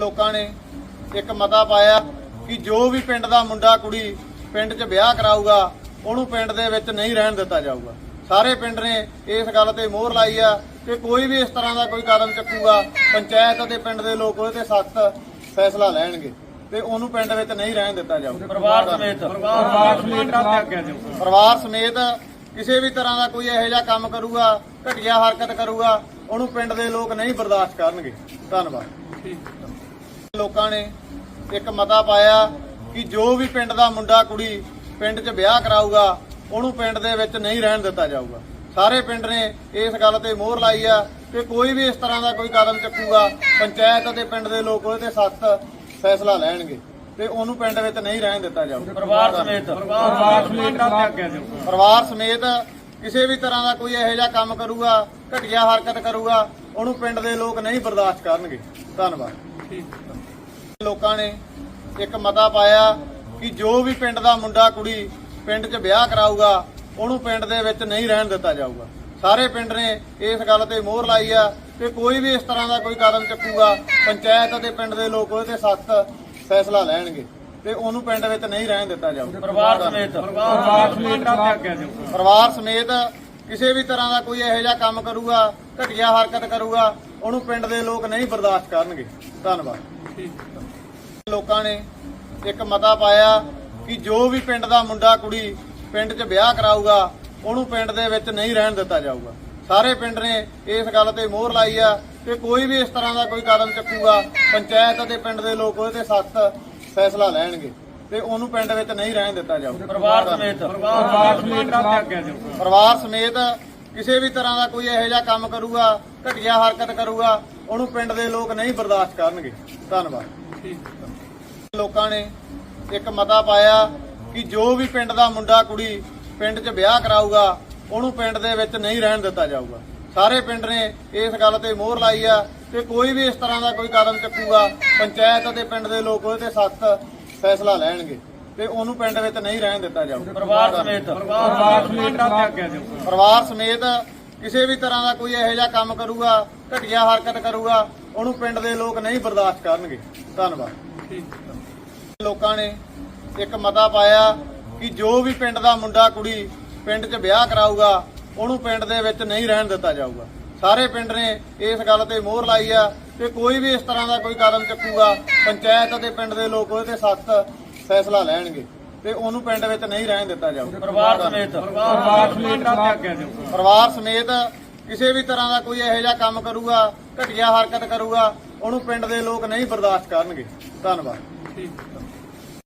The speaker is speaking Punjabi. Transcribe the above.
ਲੋਕਾਂ ਨੇ ਇੱਕ ਮਤਾ ਪਾਇਆ ਕਿ ਜੋ ਵੀ ਪਿੰਡ ਦਾ ਮੁੰਡਾ ਕੁੜੀ ਪਿੰਡ 'ਚ ਵਿਆਹ ਕਰਾਊਗਾ ਉਹਨੂੰ ਪਿੰਡ ਦੇ ਵਿੱਚ ਨਹੀਂ ਰਹਿਣ ਦਿੱਤਾ ਜਾਊਗਾ। ਸਾਰੇ ਪਿੰਡ ਨੇ ਇਸ ਗੱਲ ਤੇ ਮੋਹਰ ਲਾਈ ਆ ਕਿ ਕੋਈ ਵੀ ਇਸ ਤਰ੍ਹਾਂ ਦਾ ਕੋਈ ਕਦਮ ਚੱਕੂਗਾ ਪੰਚਾਇਤ ਅਤੇ ਪਿੰਡ ਦੇ ਲੋਕ ਉਹਦੇ ਤੇ ਸਖਤ ਫੈਸਲਾ ਲੈਣਗੇ ਤੇ ਉਹਨੂੰ ਪਿੰਡ ਵਿੱਚ ਨਹੀਂ ਰਹਿਣ ਦਿੱਤਾ ਜਾਊਗਾ। ਪਰਿਵਾਰ ਸਮੇਤ ਪਰਿਵਾਰ ਸਮੇਤ ਪਰਿਵਾਰ ਕਿਸੇ ਵੀ ਤਰ੍ਹਾਂ ਦਾ ਕੋਈ ਇਹੋ ਜਿਹਾ ਕੰਮ ਕਰੂਗਾ ਘਟੀਆ ਹਰਕਤ ਕਰੂਗਾ ਉਹਨੂੰ ਪਿੰਡ ਦੇ ਲੋਕ ਨਹੀਂ ਬਰਦਾਸ਼ਤ ਕਰਨਗੇ। ਧੰਨਵਾਦ। ਲੋਕਾਂ ਨੇ ਇੱਕ ਮਤਾ ਪਾਇਆ ਕਿ ਜੋ ਵੀ ਪਿੰਡ ਦਾ ਮੁੰਡਾ ਕੁੜੀ ਪਿੰਡ 'ਚ ਵਿਆਹ ਕਰਾਊਗਾ ਉਹਨੂੰ ਪਿੰਡ ਦੇ ਵਿੱਚ ਨਹੀਂ ਰਹਿਣ ਦਿੱਤਾ ਜਾਊਗਾ। ਸਾਰੇ ਪਿੰਡ ਨੇ ਇਸ ਗੱਲ ਤੇ ਮੋਹਰ ਲਾਈ ਆ ਕਿ ਕੋਈ ਵੀ ਇਸ ਤਰ੍ਹਾਂ ਦਾ ਕੋਈ ਕਦਮ ਚੱਕੂਗਾ ਪੰਚਾਇਤ ਅਤੇ ਪਿੰਡ ਦੇ ਲੋਕ ਉਹਦੇ ਤੇ ਸਖਤ ਫੈਸਲਾ ਲੈਣਗੇ ਤੇ ਉਹਨੂੰ ਪਿੰਡ ਵਿੱਚ ਨਹੀਂ ਰਹਿਣ ਦਿੱਤਾ ਜਾਊਗਾ। ਪਰਿਵਾਰ ਸਮੇਤ ਪਰਿਵਾਰ ਸਮੇਤ ਪਰਿਵਾਰ ਸਮੇਤ ਕਿਸੇ ਵੀ ਤਰ੍ਹਾਂ ਦਾ ਕੋਈ ਇਹੋ ਜਿਹਾ ਕੰਮ ਕਰੂਗਾ ਘਟੀਆ ਹਰਕਤ ਕਰੂਗਾ ਉਹਨੂੰ ਪਿੰਡ ਦੇ ਲੋਕ ਨਹੀਂ ਬਰਦਾਸ਼ਤ ਕਰਨਗੇ। ਧੰਨਵਾਦ। ਲੋਕਾਂ ਨੇ ਇੱਕ ਮਤਾ ਪਾਇਆ ਕਿ ਜੋ ਵੀ ਪਿੰਡ ਦਾ ਮੁੰਡਾ ਕੁੜੀ ਪਿੰਡ 'ਚ ਵਿਆਹ ਕਰਾਊਗਾ ਉਹਨੂੰ ਪਿੰਡ ਦੇ ਵਿੱਚ ਨਹੀਂ ਰਹਿਣ ਦਿੱਤਾ ਜਾਊਗਾ। ਸਾਰੇ ਪਿੰਡ ਨੇ ਇਸ ਗੱਲ ਤੇ ਮੋਹਰ ਲਾਈ ਆ ਕਿ ਕੋਈ ਵੀ ਇਸ ਤਰ੍ਹਾਂ ਦਾ ਕੋਈ ਕਦਮ ਚੱਕੂਗਾ ਪੰਚਾਇਤ ਅਤੇ ਪਿੰਡ ਦੇ ਲੋਕ ਉਹਦੇ ਤੇ ਸਖਤ ਫੈਸਲਾ ਲੈਣਗੇ ਤੇ ਉਹਨੂੰ ਪਿੰਡ ਵਿੱਚ ਨਹੀਂ ਰਹਿਣ ਦਿੱਤਾ ਜਾਊਗਾ। ਪਰਿਵਾਰ ਸਮੇਤ ਪਰਿਵਾਰ ਸਮੇਤ ਪਰਿਵਾਰ ਸਮੇਤ ਕਿਸੇ ਵੀ ਤਰ੍ਹਾਂ ਦਾ ਕੋਈ ਇਹੋ ਜਿਹਾ ਕੰਮ ਕਰੂਗਾ ਘਟੀਆ ਹਰਕਤ ਕਰੂਗਾ ਉਹਨੂੰ ਪਿੰਡ ਦੇ ਲੋਕ ਨਹੀਂ ਬਰਦਾਸ਼ਤ ਕਰਨਗੇ। ਧੰਨਵਾਦ। ਲੋਕਾਂ ਨੇ ਇੱਕ ਮਤਾ ਪਾਇਆ ਕਿ ਜੋ ਵੀ ਪਿੰਡ ਦਾ ਮੁੰਡਾ ਕੁੜੀ ਪਿੰਡ 'ਚ ਵਿਆਹ ਕਰਾਊਗਾ ਉਹਨੂੰ ਪਿੰਡ ਦੇ ਵਿੱਚ ਨਹੀਂ ਰਹਿਣ ਦਿੱਤਾ ਜਾਊਗਾ। ਸਾਰੇ ਪਿੰਡ ਨੇ ਇਸ ਗੱਲ ਤੇ ਮੋਹਰ ਲਾਈ ਆ ਕਿ ਕੋਈ ਵੀ ਇਸ ਤਰ੍ਹਾਂ ਦਾ ਕੋਈ ਕਦਮ ਚੱਕੂਗਾ ਪੰਚਾਇਤ ਅਤੇ ਪਿੰਡ ਦੇ ਲੋਕ ਉਹਦੇ ਤੇ ਸਖਤ ਫੈਸਲਾ ਲੈਣਗੇ ਤੇ ਉਹਨੂੰ ਪਿੰਡ ਵਿੱਚ ਨਹੀਂ ਰਹਿਣ ਦਿੱਤਾ ਜਾਊਗਾ। ਪਰਿਵਾਰ ਸਮੇਤ। ਪਰਿਵਾਰ ਸਮੇਤ। ਪਰਿਵਾਰ ਕਿਸੇ ਵੀ ਤਰ੍ਹਾਂ ਦਾ ਕੋਈ ਇਹੋ ਜਿਹਾ ਕੰਮ ਕਰੂਗਾ, ਘਟੀਆ ਹਰਕਤ ਕਰੂਗਾ, ਉਹਨੂੰ ਪਿੰਡ ਦੇ ਲੋਕ ਨਹੀਂ ਬਰਦਾਸ਼ਤ ਕਰਨਗੇ। ਧੰਨਵਾਦ। ਲੋਕਾਂ ਨੇ ਇੱਕ ਮਤਾ ਪਾਇਆ ਕਿ ਜੋ ਵੀ ਪਿੰਡ ਦਾ ਮੁੰਡਾ ਕੁੜੀ ਪਿੰਡ 'ਚ ਵਿਆਹ ਕਰਾਊਗਾ, ਉਹਨੂੰ ਪਿੰਡ ਦੇ ਵਿੱਚ ਨਹੀਂ ਰਹਿਣ ਦਿੱਤਾ ਜਾਊਗਾ। ਸਾਰੇ ਪਿੰਡ ਨੇ ਇਸ ਗੱਲ ਤੇ ਮੋਹਰ ਲਾਈ ਆ ਕਿ ਕੋਈ ਵੀ ਇਸ ਤਰ੍ਹਾਂ ਦਾ ਕੋਈ ਕਦਮ ਚੱਕੂਗਾ, ਪੰਚਾਇਤ ਅਤੇ ਪਿੰਡ ਦੇ ਲੋਕ ਉਹਦੇ ਤੇ ਸਖਤ ਫੈਸਲਾ ਲੈਣਗੇ। ਤੇ ਉਹਨੂੰ ਪਿੰਡ ਵਿੱਚ ਨਹੀਂ ਰਹਿਣ ਦਿੱਤਾ ਜਾਊਗਾ ਪਰਿਵਾਰ ਸਮੇਤ ਪਰਿਵਾਰ ਸਮੇਤ ਪਰਿਵਾਰ ਸਮੇਤ ਕਿਸੇ ਵੀ ਤਰ੍ਹਾਂ ਦਾ ਕੋਈ ਇਹੋ ਜਿਹਾ ਕੰਮ ਕਰੂਗਾ ਘਟੀਆ ਹਰਕਤ ਕਰੂਗਾ ਉਹਨੂੰ ਪਿੰਡ ਦੇ ਲੋਕ ਨਹੀਂ ਬਰਦਾਸ਼ਤ ਕਰਨਗੇ। ਧੰਨਵਾਦ। ਲੋਕਾਂ ਨੇ ਇੱਕ ਮਤਾ ਪਾਇਆ ਕਿ ਜੋ ਵੀ ਪਿੰਡ ਦਾ ਮੁੰਡਾ ਕੁੜੀ ਪਿੰਡ 'ਚ ਵਿਆਹ ਕਰਾਊਗਾ ਉਹਨੂੰ ਪਿੰਡ ਦੇ ਵਿੱਚ ਨਹੀਂ ਰਹਿਣ ਦਿੱਤਾ ਜਾਊਗਾ। ਸਾਰੇ ਪਿੰਡ ਨੇ ਇਸ ਗੱਲ ਤੇ ਮੋਹਰ ਲਾਈ ਆ ਕਿ ਕੋਈ ਵੀ ਇਸ ਤਰ੍ਹਾਂ ਦਾ ਕੋਈ ਕਦਮ ਚੱਕੂਗਾ ਪੰਚਾਇਤ ਅਤੇ ਪਿੰਡ ਦੇ ਲੋਕ ਉਹਦੇ ਤੇ ਸਖਤ ਫੈਸਲਾ ਲੈਣਗੇ ਤੇ ਉਹਨੂੰ ਪਿੰਡ ਵਿੱਚ ਨਹੀਂ ਰਹਿਣ ਦਿੱਤਾ ਜਾਊਗਾ। ਪਰਿਵਾਰ ਸਮੇਤ। ਪਰਿਵਾਰ ਸਮੇਤ। ਰੱਖਿਆ ਜਾਊਗਾ। ਪਰਿਵਾਰ ਸਮੇਤ ਕਿਸੇ ਵੀ ਤਰ੍ਹਾਂ ਦਾ ਕੋਈ ਇਹੋ ਜਿਹਾ ਕੰਮ ਕਰੂਗਾ ਘਟੀਆ ਹਰਕਤ ਕਰੂਗਾ ਉਹਨੂੰ ਪਿੰਡ ਦੇ ਲੋਕ ਨਹੀਂ ਬਰਦਾਸ਼ਤ ਕਰਨਗੇ। ਧੰਨਵਾਦ।